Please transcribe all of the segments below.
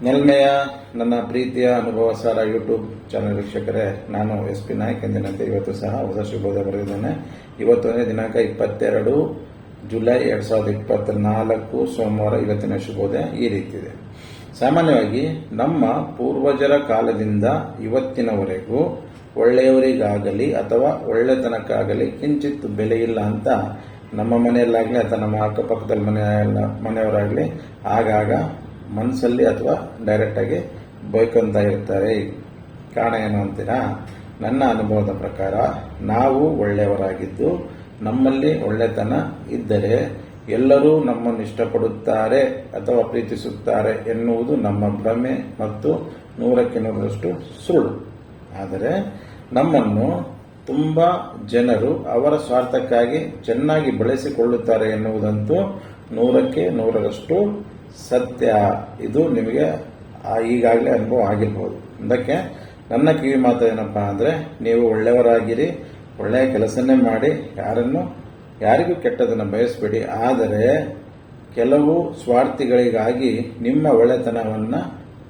ನೆಲ್ಮೆಯ ನನ್ನ ಪ್ರೀತಿಯ ಅನುಭವ ಸಾರ ಯೂಟ್ಯೂಬ್ ಚಾನೆಲ್ ವೀಕ್ಷಕರೇ, ನಾನು ಎಸ್ ಪಿ ನಾಯ್ಕ್ ಎಂದಿನಂತೆ ಇವತ್ತು ಸಹ ಹೊಸ ಶುಭೋದಯ ಬರೆದಿದ್ದೇನೆ. ಇವತ್ತೊಂದೇ ದಿನಾಂಕ ಇಪ್ಪತ್ತೆರಡು ಜುಲೈ ಎರಡು ಸಾವಿರದ ಇಪ್ಪತ್ನಾಲ್ಕು ಸೋಮವಾರ ಇವತ್ತಿನ ಶುಭೋದಯ ಈ ರೀತಿ ಇದೆ ಸಾಮಾನ್ಯವಾಗಿ ನಮ್ಮ ಪೂರ್ವಜರ ಕಾಲದಿಂದ ಇವತ್ತಿನವರೆಗೂ ಒಳ್ಳೆಯವರಿಗಾಗಲಿ ಅಥವಾ ಒಳ್ಳೆತನಕ್ಕಾಗಲಿ ಕಿಂಚಿತ್ ಬೆಲೆ ಇಲ್ಲ ಅಂತ ನಮ್ಮ ಮನೆಯಲ್ಲಾಗಲಿ ಅಥವಾ ನಮ್ಮ ಅಕ್ಕಪಕ್ಕದಲ್ಲಿ ಮನೆ ಮನೆಯವರಾಗಲಿ ಆಗಾಗ ಮನಸ್ಸಲ್ಲಿ ಅಥವಾ ಡೈರೆಕ್ಟಾಗಿ ಬೈಕೊಂತ ಇರ್ತಾರೆ. ಕಾರಣ ಏನು ಅಂತೀರಾ? ನನ್ನ ಅನುಭವದ ಪ್ರಕಾರ ನಾವು ಒಳ್ಳೆಯವರಾಗಿದ್ದು, ನಮ್ಮಲ್ಲಿ ಒಳ್ಳೆತನ ಇದ್ದರೆ ಎಲ್ಲರೂ ನಮ್ಮನ್ನು ಇಷ್ಟಪಡುತ್ತಾರೆ ಅಥವಾ ಪ್ರೀತಿಸುತ್ತಾರೆ ಎನ್ನುವುದು ನಮ್ಮ ಭ್ರಮೆ ಮತ್ತು ನೂರಕ್ಕೆ ನೂರರಷ್ಟು ಸುಳ್ಳು. ಆದರೆ ನಮ್ಮನ್ನು ತುಂಬ ಜನರು ಅವರ ಸ್ವಾರ್ಥಕ್ಕಾಗಿ ಚೆನ್ನಾಗಿ ಬಳಸಿಕೊಳ್ಳುತ್ತಾರೆ ಎನ್ನುವುದಂತೂ ನೂರಕ್ಕೆ ನೂರರಷ್ಟು ಸತ್ಯ, ಇದು ನಿಮಗೆ ಈಗಾಗಲೇ ಅನುಭವ ಆಗಿರ್ಬೋದು. ಅದಕ್ಕೆ ನನ್ನ ಕಿವಿ ಮಾತು ಏನಪ್ಪ ಅಂದರೆ ನೀವು ಒಳ್ಳೆಯವರಾಗಿರಿ, ಒಳ್ಳೆಯ ಕೆಲಸನೇ ಮಾಡಿ, ಯಾರನ್ನು, ಯಾರಿಗೂ ಕೆಟ್ಟದನ್ನು ಬಯಸಬೇಡಿ. ಆದರೆ ಕೆಲವು ಸ್ವಾರ್ಥಿಗಳಿಗಾಗಿ ನಿಮ್ಮ ಒಳ್ಳೆತನವನ್ನು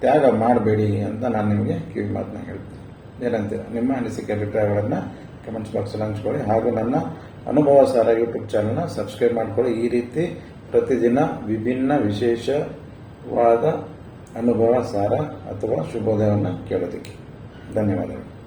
ತ್ಯಾಗ ಮಾಡಬೇಡಿ ಅಂತ ನಾನು ನಿಮಗೆ ಕಿವಿ ಮಾತನ್ನ ಹೇಳ್ತೀನಿ. ಏನಂತೀರ? ನಿಮ್ಮ ಅನಿಸಿಕೆ ಅಭಿಪ್ರಾಯಗಳನ್ನು ಕಮೆಂಟ್ಸ್ ಬಾಕ್ಸಲ್ಲಿ ಹಂಚ್ಕೊಳ್ಳಿ. ಹಾಗೂ ನನ್ನ ಅನುಭವ ಸಾರ ಯೂಟ್ಯೂಬ್ ಚಾನಲ್ನ ಸಬ್ಸ್ಕ್ರೈಬ್ ಮಾಡ್ಕೊಳ್ಳಿ. ಈ ರೀತಿ ಪ್ರತಿದಿನ ವಿಭಿನ್ನ ವಿಶೇಷವಾದ ಅನುಭವ ಸಾರ ಅಥವಾ ಶುಭೋದಯವನ್ನು ಕೇಳೋದಕ್ಕೆ ಧನ್ಯವಾದಗಳು.